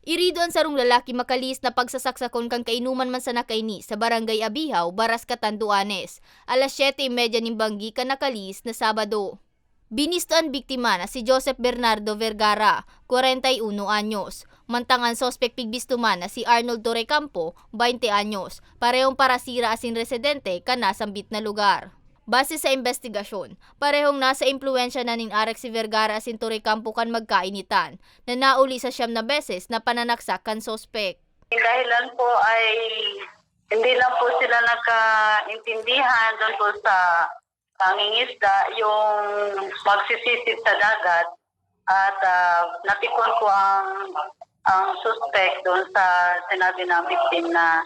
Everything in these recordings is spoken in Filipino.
Irido ang sarong lalaki makalis na pagsasaksakon kang kainuman man sa nakaini sa barangay Abihaw, Baras Catanduanes. Alas 7.30 ng banggi ka nakalis na Sabado. Binisto ang biktima na si Joseph Bernardo Vergara, 41 anyos. Mantangan sospek pigbistuman na si Arnold Torrecampo, 20 anyos. Parehong parasira asin residente ka nasambit na lugar. Base sa investigasyon, parehong nasa impluensya na ning Arex Vergara asin Torrecampo kan magkainitan na nauli sa siyam na beses na pananaksak kan sospek. Yung dahilan po ay hindi lang po sila nagkaintindihan doon po sa pangingisda, yung magsisisid sa dagat at ah, napikon po ang ang suspect doon sa sinabi ng victim na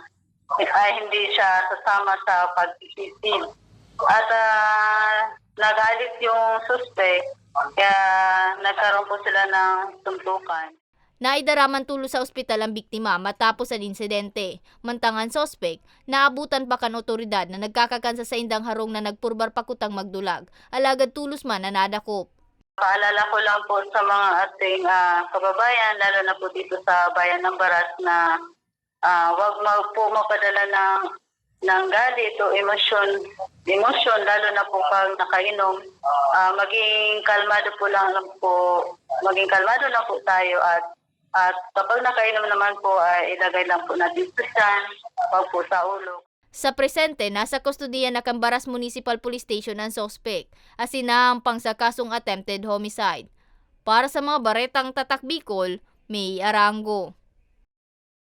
ay hindi siya sasama sa pagsisisid. At ah, nagalit yung suspect kaya nagkaroon po sila ng suntukan. Naidaraman tulo sa ospital ang biktima matapos ang insidente. Mantangan sospek, naabutan pa kan otoridad na nagkakakansa sa indang harong na nagpurbar pakutang magdulag. Alagad tulos man na nadakop. Paalala ko lang po sa mga ating ah, kababayan, lalo na po dito sa bayan ng Baras na ah, wag mag po mapadala ng ng galit o emosyon, emosyon lalo na po pag nakainom. Ah, maging kalmado po lang po, maging kalmado lang po tayo at at kapag nakainom naman po ay ilagay lang po natin sa tiyan, wag po sa ulo. Sa presente, nasa kustodiya na Cambaras Municipal Police Station ang sospek, asinampang sa kasong attempted homicide. Para sa mga baretang tatak Bicol, May Arango.